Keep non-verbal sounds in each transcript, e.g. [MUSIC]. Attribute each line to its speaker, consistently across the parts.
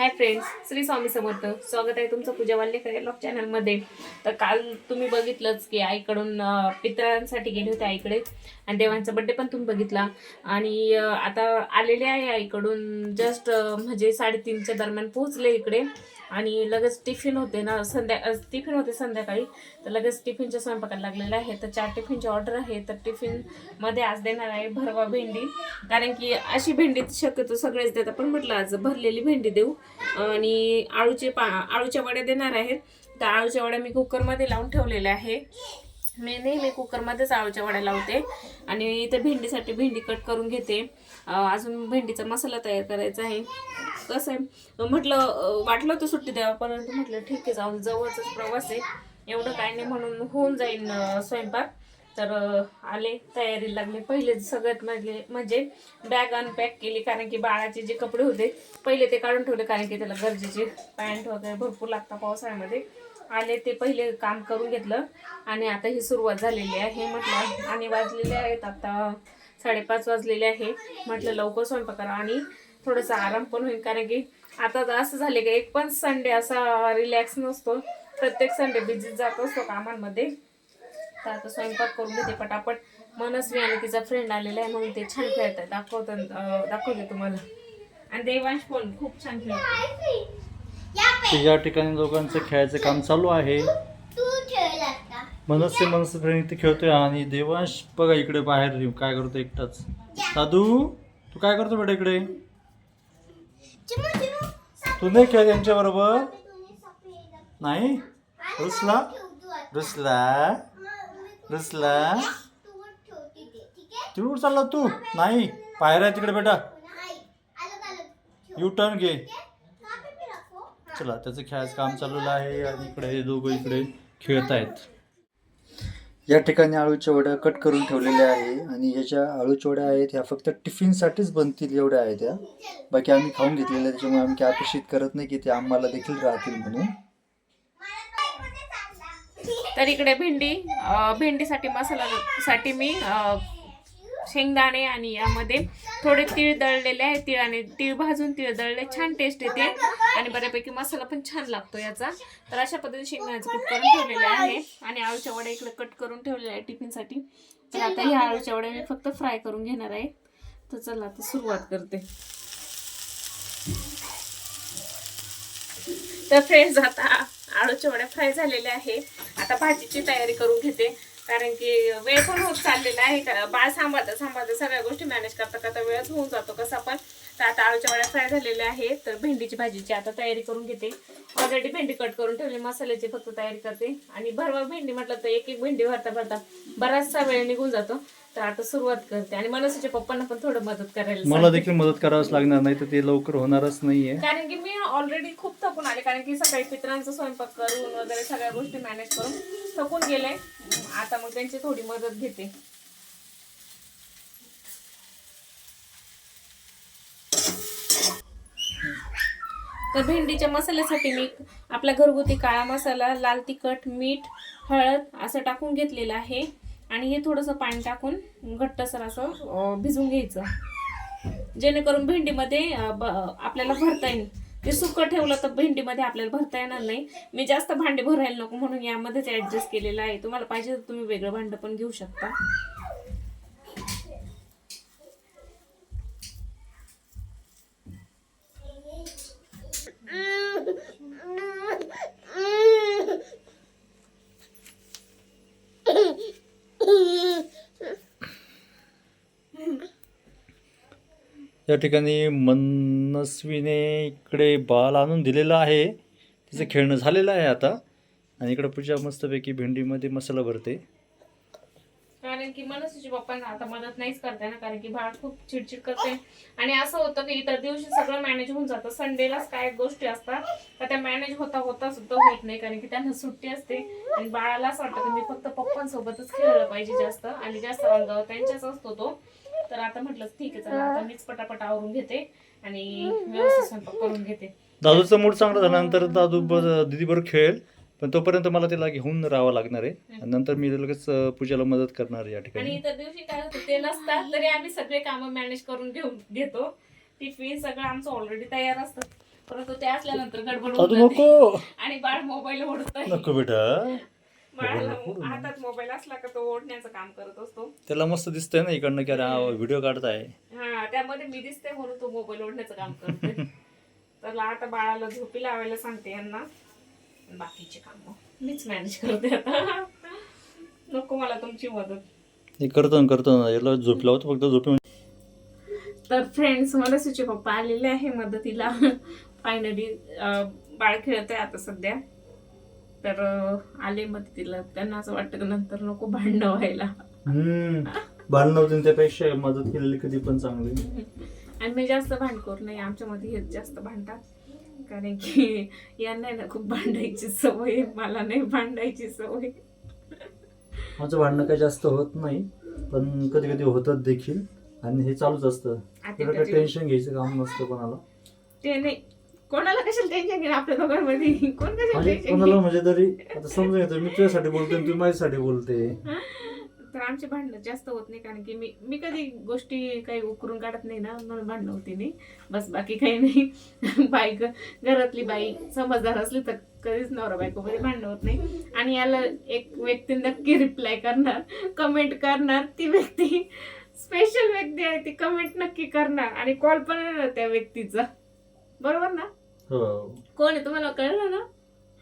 Speaker 1: Hi friends Shri Swami Samarth. स्वागत आहे तुमचं पूजा वाल्लेकर या चॅनलमध्ये तर काल तुम्ही बघितलंच की आईकडून अं, पितरांसाठी गेले होते आईकडे आणि देवांचा बड्डे पण तुम्ही बघितला. आणि आता आलेले आहे आईकडून जस्ट म्हणजे साडेतीनच्या दरम्यान पोहोचले इकडे. आणि लगेच टिफिन होते ना संध्या टिफिन होते संध्याकाळी. तर लगेच टिफिनच्या स्वयंपाकाला लागलेलं आहे. तर चार टिफिनची ऑर्डर आहे. तर टिफिनमध्ये आज देणार आहे भरवा भेंडी. कारण की अशी भेंडी शक्यतो सगळेच देतात. पण म्हटलं आज भरलेली भेंडी देऊ. आणि आळूचे पा आळूच्या वड्या देणार आहेत तर आळूच्या वड्या मी कुकरमध्ये लावून ठेवलेल्या आहे. मी नेहमी कुकरमध्येच आळूच्या वड्या लावते आणि इथे भेंडीसाठी भेंडी कट करून घेते. अजून भेंडीचा मसाला तयार करायचा आहे. कसं आहे? म्हटलं वाटलं होतं सुट्टी द्यावा परंतु म्हटलं ठीक आहे जाऊन जवळचाच प्रवास आहे. एवढं काय नाही म्हणून होऊन जाईल स्वयंपाक. तर आले तयारी लागले. पहिले सगळ्यात म्हणजे म्हणजे बॅग अनपॅक केली कारण की बाळाचे जे कपडे होते पहिले ते काढून ठेवले कारण की त्याला गरजेचे पॅन्ट वगैरे भरपूर लागतात पावसाळ्यामध्ये. आले ते पहिले काम करून घेतलं आणि आता ही सुरुवात झालेली आहे. म्हटलं आणि वाजलेले आहेत आता साडेपाच वाजलेले आहे. म्हटलं लवकर स्वयंपाक करा आणि थोडासा आराम पण होईल कारण की आता तर असं झाले की एक पण संडे असा रिलॅक्स नसतो. प्रत्येक संडे बिझी जात असतो कामांमध्ये. तर आता स्वयंपाक करून घेते पटापट. मनस्वी आणि तिचा फ्रेंड आलेला आहे म्हणून ते छान खेळत आहे दाखवत दाखवते तुम्हाला. आणि देवांश पण खूप छान खेळत
Speaker 2: या ठिकाणी दोघांचं खेळायचं काम चालू आहे. मनस्य मनस्य फ्रेंड इथे खेळतोय आणि देवांश बघा इकडे बाहेर येऊ काय करतो एकटाच. दादू तू काय करतो बेटा इकडे? तू नाही खेळ त्यांच्या बरोबर नाही? रुसला? रुसला? रुसला तिकडून चालला तू? नाही. पायऱ्या आहे तिकडे बेटा. यू टर्न घे. चला त्याचं खेळायचं काम चाललेलं आहे आणि इकडे हे दोघं इकडे खेळत आहेत. या ठिकाणी आळूच्या वड्या कट करून ठेवलेल्या आहे आणि ह्याच्या आळूच्या वड्या आहेत ह्या फक्त टिफिनसाठीच बनतील एवढ्या आहेत त्या बाकी आम्ही खाऊन घेतलेल्या त्याच्यामुळे आम्ही काय अपेक्षित करत नाही की ते आम्हाला देखील राहतील म्हणून.
Speaker 1: तर इकडे भेंडी भेंडीसाठी मसालासाठी मी शेंगदाणे आणि यामध्ये थोडे तीळ दळलेले आहे. तीळ आणि तीळ भाजून तीळ दळले. छान टेस्ट येते. आणि बऱ्यापैकी मसाला पण छान लागतो याचा. तर अशा पद्धतीने शेंगदाण्याचं कट करून ठेवलेलं आहे. आणि आळूच्या वड्या इकडे कट करून ठेवलेल्या आहे टिफिनसाठी तर आता ह्या आळूच्या वड्या मी फक्त फ्राय करून घेणार आहे. तर चला आता सुरुवात करते. तर फ्रेंड्स आता आळूच्या वड्या फ्राय झालेल्या आहे. आता भाजीची तयारी करून घेते. कारण की वेळ पण होत चाललेला आहे. का बाळ सांभाळता सांभाळता सगळ्या गोष्टी मॅनेज करता करता वेळच होऊन जातो कसा पण. तर आता आळूच्या वड्या फ्राय झालेल्या आहे तर भेंडीची भाजीची आता तयारी करून घेते. ऑलरेडी भेंडी कट करून ठेवली मसाल्याची फक्त तयारी करते. आणि भरवा भेंडी म्हटलं तर एक एक भेंडी भरता भरता बराचसा वेळ निघून जातो. तर आता सुरुवात करते. आणि मनसूच्या पप्पांना पण थोडं मदत करायला
Speaker 2: मला. देखील मदत करावंच लागणार नाही तर ते लवकर होणारच नाहीये.
Speaker 1: कारण की मी ऑलरेडी खूप थकून आले. कारण की सकाळी पित्रांचा स्वयंपाक करून वगैरे सगळ्या गोष्टी मॅनेज करून थकून गेले. आता मग त्यांची थोडी मदत घेते. तर भेंडीच्या मसाल्यासाठी मी आपला घरगुती काळा मसाला लाल तिखट मीठ हळद असं टाकून घेतलेलं आहे. आणि हे थोडंसं पाणी टाकून घट्टसर असं भिजून भिजवून घ्यायचं. जेणेकरून भेंडीमध्ये ब- आपल्याला भरता येईल. ते सुकं ठेवलं तर भेंडीमध्ये आपल्याला भरता येणार नाही. मी जास्त भांडे भरायला नको म्हणून यामध्येच ॲडजस्ट केलेलं आहे. तुम्हाला पाहिजे तर तुम्ही वेगळं भांडं पण घेऊ शकता.
Speaker 2: या ठिकाणी मनस्वीने इकडे बाल आणून दिलेला आहे. तिचं खेळणं झालेलं आहे आता. आणि इकडे पूजा मस्तपैकी भेंडीमध्ये मसाला भरते.
Speaker 1: कारण की मनसीची पप्पांना आता मदत नाहीच करते ना कारण की बाळ खूप चिडचिड करते. आणि असं होतं की इतर दिवशी सगळं मॅनेज होऊन जातं. संडेलाच काय गोष्टी असतात तर त्या मॅनेज होता होता सुद्धा होत नाही कारण की त्यांना सुट्टी असते. आणि बाळाला असं वाटतं की मी फक्त पप्पांसोबतच खेळलं पाहिजे जास्त. आणि जास्त अंगावर त्यांच्याच असतो तो. तर आता म्हटलं ठीक आहे चला आता मीच पटापट आवरून घेते आणि व्यवस्थित स्वयंपाक करून घेते.
Speaker 2: दादूचा मूड चांगला झाल्यानंतर दादू दिदी बरोबर खेळेल पण तोपर्यंत मला तिला घेऊन राहावं लागणार आहे. नंतर मी लगेच पूजाला मदत करणार या
Speaker 1: आणि
Speaker 2: ठिकाणी
Speaker 1: इतर दिवशी काय होतं ते नसतात तरी आम्ही सगळे कामं मॅनेज करून घेऊन घेतो. टिफिन सगळं आमचं ऑलरेडी तयार असतं. परंतु ते असल्यानंतर गडबड
Speaker 2: अरे
Speaker 1: होऊन जाते.
Speaker 2: नको.
Speaker 1: आणि बाळ मोबाईल ओढतोय.
Speaker 2: नको बेटा.
Speaker 1: बाळाला हातात मोबाईल असला का तो ओढण्याचं काम करत असतो.
Speaker 2: त्याला मस्त दिसतंय ना इकडनं की अरे हा व्हिडिओ काढताय.
Speaker 1: हा त्यामध्ये मी दिसते म्हणून तो मोबाईल ओढण्याचं काम करतोय. [LAUGHS] तर आता बाळाला झोपी लावायला सांगते यांना. बाकीचे काम मीच मॅनेज करते आता. नको मला तुमची मदत.
Speaker 2: हे करतो ना करतो ना. याला झोप लावतो फक्त झोपी
Speaker 1: तर फ्रेंड्स मनसूचे पप्पा आलेले आहे मदतीला. फायनली बाळ खेळत आहे आता सध्या. तर आले मदतीला त्यांना असं वाटतं की नंतर नको भांडणं व्हायला.
Speaker 2: भांडण होते त्यापेक्षा मदत केलेली कधी पण चांगली.
Speaker 1: आणि मी जास्त भांडखोर नाही आमच्यामध्ये हेच जास्त भांडतात. कारण की यांना ना खूप भांडायची सवय आहे. मला नाही भांडायची सवय.
Speaker 2: माझं भांडणं काही जास्त होत नाही पण कधी कधी होतात देखील. आणि हे चालूच असतं.
Speaker 1: आता
Speaker 2: त्याला काही
Speaker 1: त्याची-
Speaker 2: टेन्शन घ्यायचं काम नसतं कोणाला.
Speaker 1: ते नाही. कोणाला कशाला टेन्शन घेणं? आपल्या दोघांमध्ये. कोण कशाला टेन्शन
Speaker 2: कोणाला म्हणजे तरी आता समजून घेतो मी तुझ्यासाठी बोलतोय आणि तू माझ्यासाठी बोलते.
Speaker 1: तर आमचे भांडणं जास्त होत नाही कारण की मी मी कधी गोष्टी काही उकरून काढत नाही ना म्हणून भांडणं होती नाही. बस बाकी काही नाही. बाई ग- घरातली बाई समजदार असली तर कधीच नवरा बायकोमध्ये भांडणं होत नाही. आणि याला एक व्यक्ती नक्की रिप्लाय करणार कमेंट करणार ती व्यक्ती स्पेशल व्यक्ती आहे ती कमेंट नक्की करणार. आणि कॉल पण येणार त्या व्यक्तीचा. बरोबर ना?
Speaker 2: हो.
Speaker 1: कोण आहे तुम्हाला कळलं ना?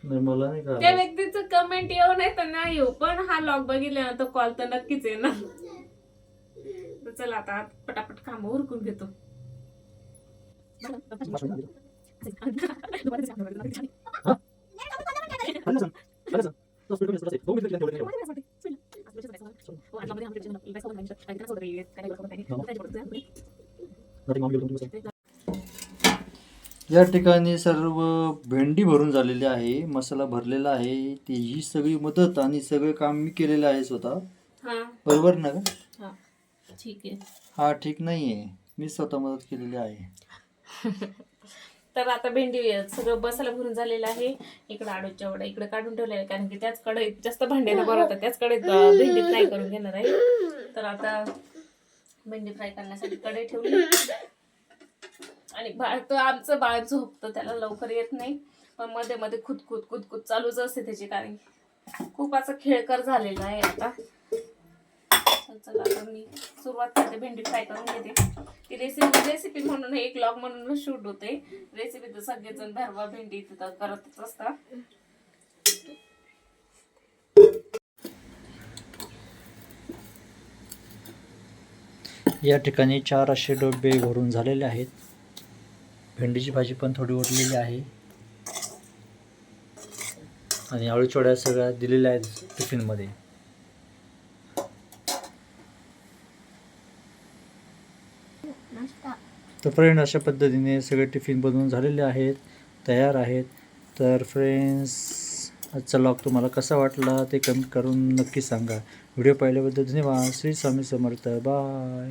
Speaker 2: नाही मला नाही
Speaker 1: त्या व्यक्तीचं कमेंट येऊ नाही तर नाही येऊ पण हा लॉग बघितल्यानंतर कॉल तर नक्कीच येणार. तर चला आता पटापट काम उरकून घेतो.
Speaker 2: या ठिकाणी सर्व भेंडी भरून झालेली आहे मसाला भरलेला आहे. ती ही सगळी मदत आणि सगळं काम मी केलेलं आहे स्वतः.
Speaker 1: हा.
Speaker 2: बरोबर ना का
Speaker 1: हा. ठीक आहे.
Speaker 2: हा ठीक नाहीये. मी स्वतः मदत केलेली आहे. [LAUGHS]
Speaker 1: तर आता भेंडी सगळं बसायला भरून झालेलं आहे. इकडे आडूच्या वडा इकडे काढून ठेवलेला आहे कारण की त्याच कडे जास्त भांड्यानं बरं होतं. त्याच कडे भेंडी फ्राय करून घेणार आहे. तर आता भेंडी फ्राय करण्यासाठी कडे ठेवली. आणि बाळ तर आमचं बाळ झोपतं त्याला लवकर येत नाही. पण मध्ये मध्ये खुदखुद खुदखुद चालूच असते त्याची कारण खूप असं खेळकर झालेला आहे आता. चला आता मी सुरुवात करते. भेंडी फ्राय करून घेते. ती रेसिपी रेसिपी म्हणून एक लॉग म्हणून शूट होते. रेसिपी तर सगळेजण भरवा भेंडी तिथं करतच असतात.
Speaker 2: या ठिकाणी चार असे डबे भरून झालेले आहेत. भेंडीची भाजी पण थोडी उरलेली आहे. आणि आळूचोड्या सगळ्या दिलेल्या आहेत टिफिनमध्ये तर फ्रेंड अशा पद्धतीने सगळे टिफिन बनवून झालेले आहेत तयार आहेत. तर फ्रेंड्स आजचा लॉग तुम्हाला कसा वाटला ते कमेंट करून नक्की सांगा. व्हिडिओ पाहिल्याबद्दल धन्यवाद. श्री स्वामी समर्थ. बाय